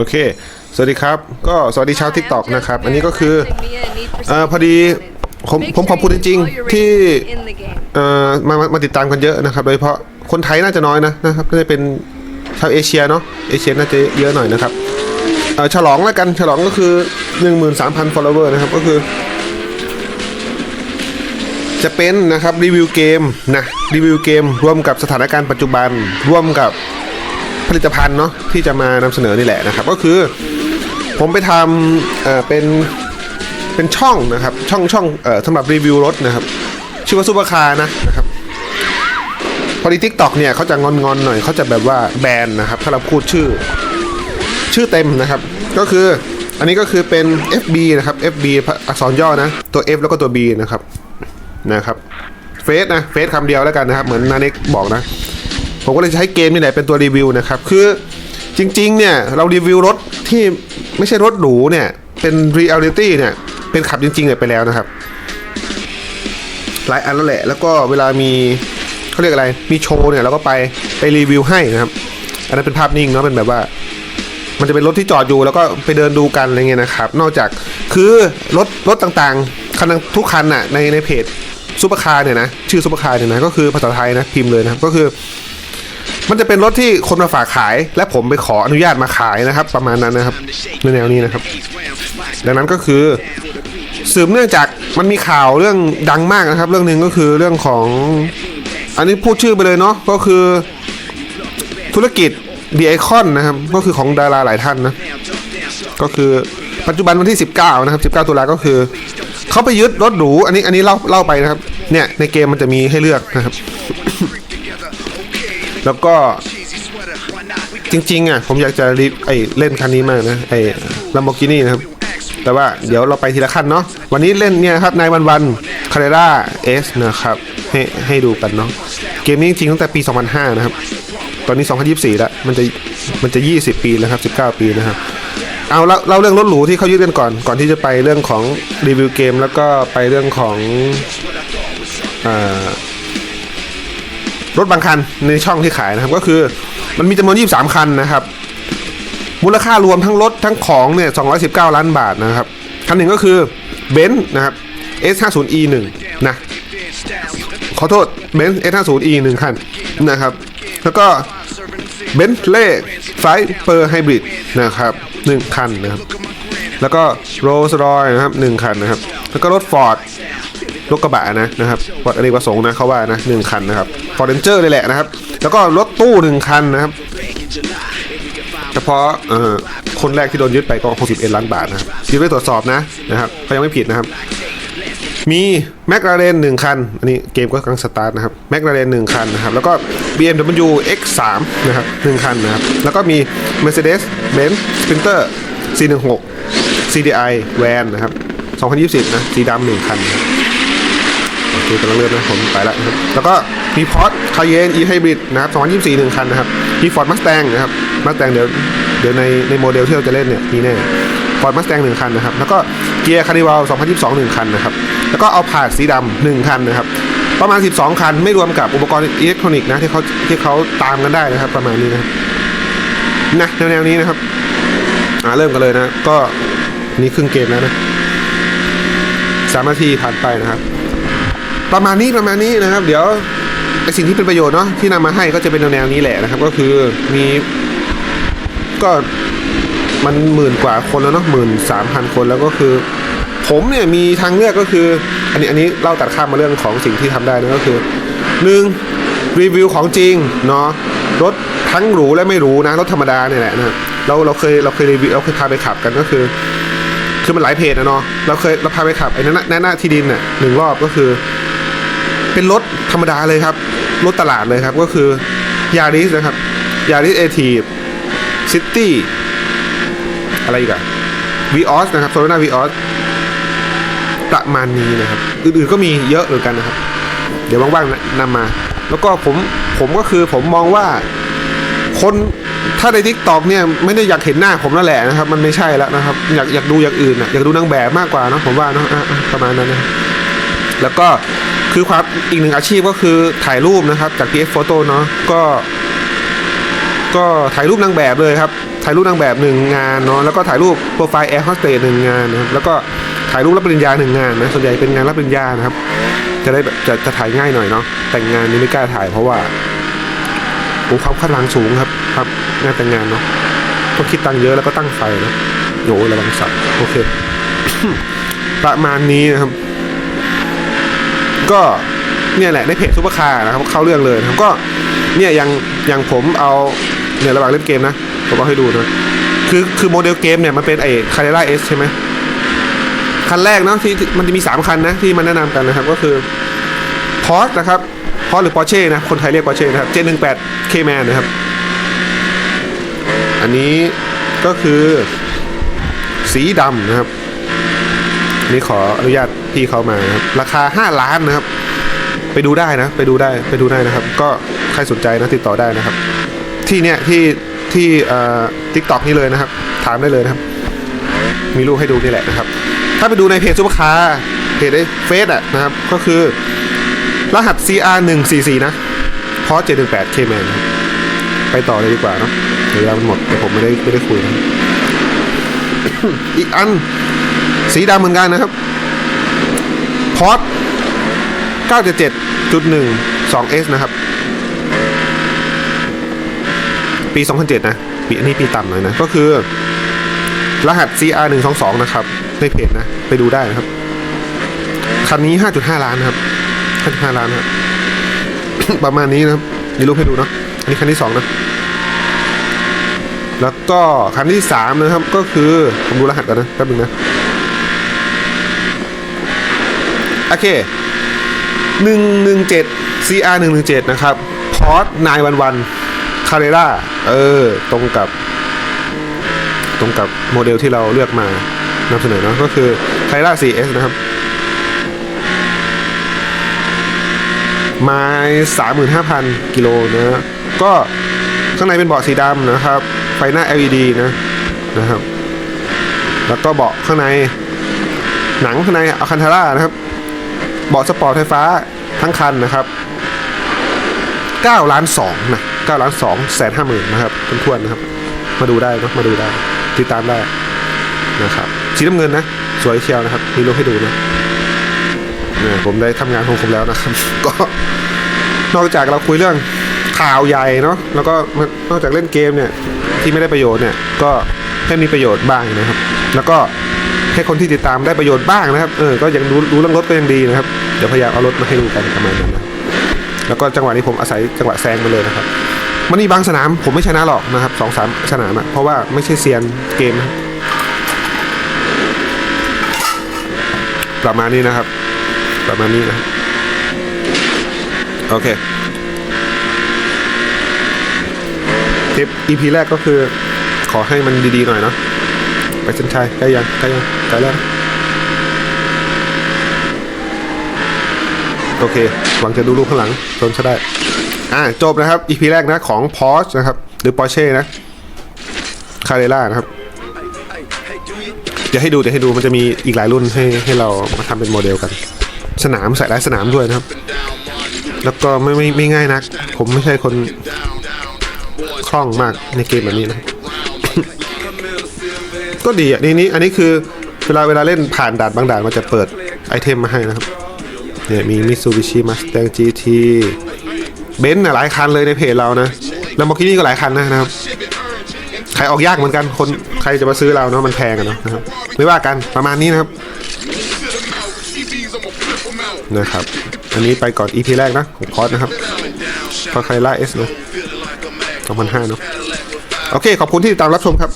โอเค สวัสดีครับ ก็สวัสดีชาวทิกตอกนะครับ อันนี้ก็คือเอ่อพอดีผมผมขอบคุณจริงๆ ที่เอ่อมามามาติดตามกันเยอะนะครับ โดยเฉพาะคนไทยน่าจะน้อยนะนะครับน่าจะเป็นชาวเอเชียเนาะเอเชียน่าจะเยอะหน่อยนะครับเอ่อฉลองแล้วกันฉลองก็คือ 13,000 follower นะครับก็คือ จะเป็นนะครับรีวิวเกมนะรีวิวเกมร่วมกับสถานการณ์ปัจจุบันร่วมกับ ผลิตภัณฑ์เนาะที่จะมานำเสนอนี่แหละนะครับ ก็คือผมไปทำเอ่อเป็นเป็นช่องนะครับ ช่องช่องเอ่อสำหรับรีวิวรถนะครับ ชื่อว่าซูเปอร์คาร์นะนะครับพอดีทิกตอกเนี่ยเขาจะงอนๆหน่อยเขาจะแบบว่าแบนนะครับ ถ้าเราพูดชื่อ ชื่อเต็มนะครับ ก็คืออันนี้ก็คือเป็น FB นะครับ FB อักษรย่อนะ ตัว F แล้วก็ตัว B นะครับนะครับเฟซนะเฟซคำเดียวแล้วกันนะครับ เหมือนนาเน็กบอกนะ ผมก็เลยใช้เกมนี่แหละเป็นตัวรีวิวนะครับ คือจริง ๆ เนี่ย เรารีวิวรถที่ไม่ใช่รถหรูเนี่ย เป็นเรียลิตี้เนี่ย เป็นขับจริงๆเนี่ยไปแล้วนะครับ หลายอันแล้วแหละ แล้วก็เวลามีเขาเรียกอะไร มีโชว์เนี่ยเราก็ไปไปรีวิวให้นะครับ อันนั้นเป็นภาพนิ่งเนาะเป็นแบบว่า มันจะเป็นรถที่จอดอยู่แล้วก็ไปเดินดูกันอะไรเงี้ยนะครับ นอกจากคือรถรถต่างๆคันทุกคันน่ะในในเพจซูเปอร์คาร์เนี่ยนะชื่อซูเปอร์คาร์เนี่ยนะก็คือภาษาไทยนะพิมพ์เลยนะครับก็คือ มันจะเป็นรถที่คนมาฝากขาย และผมไปขออนุญาตมาขายนะครับ ประมาณนั้นนะครับในแนวนี้นะครับ ดังนั้นก็คือสืบเนื่องจากมันมีข่าวเรื่องดังมากนะครับ เรื่องหนึ่งก็คือเรื่องของ อันนี้พูดชื่อไปเลยเนาะก็คือธุรกิจดีไอคอนนะครับ ก็คือของดาราหลายท่านนะก็คือปัจจุบันวันที่ 19 นะครับ 19 ตุลาก็คือเขาไปยึดรถหรู อันนี้อันนี้เล่าเล่าไปนะครับ เนี่ยในเกมมันจะมีให้เลือกนะครับ แล้วก็จริงๆอะผมอยากจะรีไอเล่นคันนี้มากนะไอลัมโบกินี่นะครับ แต่ว่าเดี๋ยวเราไปทีละขั้นเนาะวันนี้เล่นเนี่ยครับนายวันวันคาเรล่าเอสนะครับ ให้ให้ดูกันเนาะเกมนี้จริงๆตั้งแต่ปี 2005 นะครับ ตอนนี้ 2024 แล้ว มันจะมันจะ 20 ปีแล้วครับ 19 ปีนะครับเอาเล่าเล่าเรื่องรถหรูที่เขายึดกันก่อน ก่อนที่จะไปเรื่องของรีวิวเกม แล้วก็ไปเรื่องของอ่า รถบางคันในช่องที่ขายนะครับ ก็คือมันมีจำนวน 23 คันนะครับ มูลค่ารวมทั้งรถทั้งของเนี่ย219 ล้านบาทนะครับ คันหนึ่งก็คือเบนซ์นะครับ S50E1 นะขอโทษเบนซ์ S50E หนึ่งคันนะครับ แล้วก็เบนซ์เล่ไฟเปอร์ไฮบริดนะครับหนึ่งคันนะครับ แล้วก็โรลส์รอยนะครับหนึ่งคันนะครับ แล้วก็รถฟอร์ด รถกระบะนะนะครับฟอร์ดอเนกประสงค์นะเขาว่านะหนึ่งคันนะครับฟอร์ดเรนเจอร์เลยแหละนะครับ แล้วก็รถตู้หนึ่งคันนะครับเฉพาะเอ่อคนแรกที่โดนยึดไปก็ 61 ล้านบาทนะครับยึดไว้ตรวจสอบนะนะครับเขายังไม่ผิดนะครับ มีแม l ลาเรนหนึ่งคัน อันนี้เกมก็กำลังสตาร์ทนะครับแม l ลาเรนหนึ่งคันนะครับ แล้วก็ BMW X3 นะครับหนึ่งคันนะครับ แล้วก็มี Mercedes-Benz Sprinter C16 CDI Van นะครับ 2020 นะ สีดำหนึ่งคันนะ ครับโอกำลังเริ่มนะผมไปแล้วนะครับแล้วก็มี Porsche Cayenne E Hybrid นะครับ2024หนึ่งคันนะครับมี Ford Mustang นะครับ Mustang เดี๋ยวเดี๋ยวในในโมเดลที่เราจะเล่นเนี่ยมีแน่ฟอร์ดมัสแตงหนึ่งคันนะครับ แล้วก็เกียร์คาริวัล2022หนึ่งคันนะครับ แล้วก็เอาผาดสีดำหนึ่งคันนะครับ ประมาณ 12 คัน ไม่รวมกับอุปกรณ์อิเล็กทรอนิกส์นะที่เขาที่เขาตามกันได้นะครับ ประมาณนี้นะนะแนวๆนี้นะครับอ่าเริ่มกันเลยนะ ก็นนี้ครึ่งเกมแล้วนะสามนาทีผ่านไปนะครับ ประมาณนี้ประมาณนี้นะครับ เดี๋ยวไอสิ่งที่เป็นประโยชน์เนาะที่นำมาให้ก็จะเป็นแนวๆนี้แหละนะครับ ก็คือมีก็มันหมื่นกว่าคนแล้วเนาะหมื่นสามพันคนแล้วก็คือ ผมเนี่ยมีทางเลือกก็คือ อันนี้อันนี้เล่าตัดข้ามมาเรื่องของสิ่งที่ทำได้นะก็คือหนึ่งรีวิวของจริงเนาะรถทั้งหรูและไม่หรูนะรถธรรมดาเนี่ยแหละนะเราเราเคยเราเคยรีวิวเราเคยพาไปขับกันก็คือ คือมันหลายเพจนะเนาะเราเคยเราพาไปขับไอ้นั่นน่ะหน้าที่ดินน่ะหนึ่งรอบก็คือ เป็นรถธรรมดาเลยครับ รถตลาดเลยครับ ก็คือยาริสนะครับยาริสเอทีซิตี้อะไรอีกอะวีออสนะครับโซลนาวีออสประมาณนี้นะครับ อื่นๆก็มีเยอะเหมือนกันนะครับ เดี๋ยวว่างๆนำมา แล้วก็ผมผมก็คือผมมองว่าคนถ้าในทิกตอกเนี่ยไม่ได้อยากเห็นหน้าผมแล้วแหละนะครับ มันไม่ใช่แล้วนะครับ อยากอยากดูอย่างอื่นอะอยากดูนางแบบมากกว่านะผมว่าเนะประมาณนั้นนะแล้วก็ คือความอีกหนึ่งอาชีพก็คือถ่ายรูปนะครับ จาก PF Photo เนาะก็ ก็ถ่ายรูปนางแบบเลยครับถ่ายรูปนางแบบหนึ่งงานเนาะแล้วก็ถ่ายรูปโปรไฟล์แอร์โฮสเตสหนึ่งงานนะครับแล้วก็ถ่ายรูปรับปริญญาหนึ่งงานนะส่วนใหญ่เป็นงานรับปริญญานะครับ จะได้จะจะถ่ายง่ายหน่อยเนาะแต่งงานนี่ไม่กล้าถ่ายเพราะว่าโอ้ความคาดหวังสูงครับครับงานแต่งงานเนาะต้องคิดตังค์เยอะแล้วก็ตั้งไฟนะโอ้ยระวังสับโอเคประมาณนี้นะครับ ก็เนี่ยแหละในเพจซูเปอร์คาร์นะครับเข้าเรื่องเลยครับก็เนี่ยอย่างอย่างผมเอาเนี่ยระหว่างเล่นเกมนะผมเอาให้ดูนะคือคือโมเดลเกมเนี่ยมันเป็นไอ้คาร์เรล่าเอสใช่ไหมคันแรกเนาะที่มันจะมี 3 คันนะที่มันแนะนำกันนะครับก็คือพอ r นะครับพอ r หรือ Porsche นะคนไทยเรียก Porsche นะครับ J18 K-Man นะครับ อันนี้ก็คือสีดำนะครับ นนี้ขออนุญาตพี่เขามานะครับราคา 5 ล้านนะครับ ไปดูได้นะ ไปดูได้ไปดูได้นะครับ ก็ใครสนใจนะติดต่อได้นะครับ ที่เนี่ยที่ที่อ่อทิกตอกนี่เลยนะครับ ถามได้เลยนะครับ มีรูปให้ดูนี่แหละนะครับ ถ้าไปดูในเพจซุปเปอร์คาร์เพจไอ้เฟซอะนะครับ ก็คือรหัส CR 1 4 4นะพอ718 K-Man นะครับไปต่อเลยดีกว่าเนาะเดี๋ยวเวลามันหมดแต่ผมไม่ได้ไม่ได้คุยนะอีกอัน สีดำเหมือนกันนะครับพอร์ต977.1 2S นะครับ ปี 2007 นะ ปีอันนี้ปีต่ำหน่อยนะ ก็คือ รหัส CR 122นะครับ ในเพจนะ ไปดูได้นะครับ คันนี้ 5.5 ล้านนะครับ 5.5 ล้านนะครับ ประมาณนี้นะครับ มีรูปให้ดูเนาะ อันนี้คันที่ 2 นะ แล้วก็คันที่ 3 นะครับ ก็คือ ผมดูรหัสก่อนนะ แป๊บนึงนะ โอเค 117 CR 117 นะครับพอร์ต911คาเรล่าเออ ตรงกับ ตรงกับโมเดลที่เราเลือกมานำเสนอเนอะก็คือคาเรล่า 4S นะครับ ไม้35,000 กิโลนะก็ข้างในเป็นเบาะสีดำนะครับ ไฟหน้า LED นะนะครับ แล้วก็เบาะข้างใน หนังข้างในอะคันทาร่านะครับ เบาะสปอร์ตไฟฟ้าทั้งคันนะครับ9ล้าน2นะ9ล้าน2แสนห้าหมื่นนะครับทวนนะครับ มาดูได้นะมาดูได้ ติดตามได้นะครับสีน้ำเงินนะ สวยเชียวนะครับ มีรูปให้ดูนะเนี่ยผมได้ทำงานของผมแล้วนะครับ ก็นอกจากเราคุยเรื่องข่าวใหญ่เนาะแล้วก็นอกจากเล่นเกมเนี่ยที่ไม่ได้ประโยชน์เนี่ยก็ให้มีประโยชน์บ้างนะครับ แล้วก็ ให้คนที่ติดตามได้ประโยชน์บ้างนะครับเออก็ยังรู้รู้เรื่องรถก็ยังดีนะครับเดี๋ยวพยายามเอารถมาให้ดูกันประมาณนั้นนะแล้วก็จังหวะนี้ผมอาศัยจังหวะแซงมาเลยนะครับ มันมีบางสนามผมไม่ชนะหรอกนะครับสองสามสนามอะเพราะว่าไม่ใช่เซียนเกมนะประมาณนี้นะครับ ประมาณนี้นะโอเคคลิป EP แรกก็คือขอให้มันดีๆหน่อยเนาะ ไปเส้นชัยใกล้ยังใกล้ยังใกล้แล้วโอเค หวังจะดูรูปข้างหลังจนจะได้ อ่า จบนะครับ EP แรกนะของ Porsche นะครับ หรือ Porsche นะ c a r r e r a นะครับ เดี๋ยวให้ดู เดี๋ยวให้ดู มันจะมีอีกหลายรุ่นให้ให้เรามาทำเป็นโมเดลกัน สนามใส่หลายสนามด้วยนะครับ แล้วก็ไม่ไม่ไม่ง่ายนัก ผมไม่ใช่คนคล่องมากในเกมแบบนี้นะ ก็ดีอะนี่นี่อันนี้คือเวลาเวลาเล่นผ่านด่านบางด่านมันจะเปิดไอเทมมาให้นะครับเนี่ยมี Mitsubishi Mustang GT เบนซ์หลายคันเลยในเพจเรานะแล้วมอกินี่ก็หลายคันนะนะครับใครออกยากเหมือนกันคนใครจะมาซื้อเราเนาะมันแพงอะเนาะนะครับไม่ว่ากันประมาณนี้นะครับนะครับ อันนี้ไปก่อน EP แรกนะของคอสนะครับพอใครล่าเอสเนาะ2005เนาะโอเค ขอบคุณที่ติดตามรับชมครับ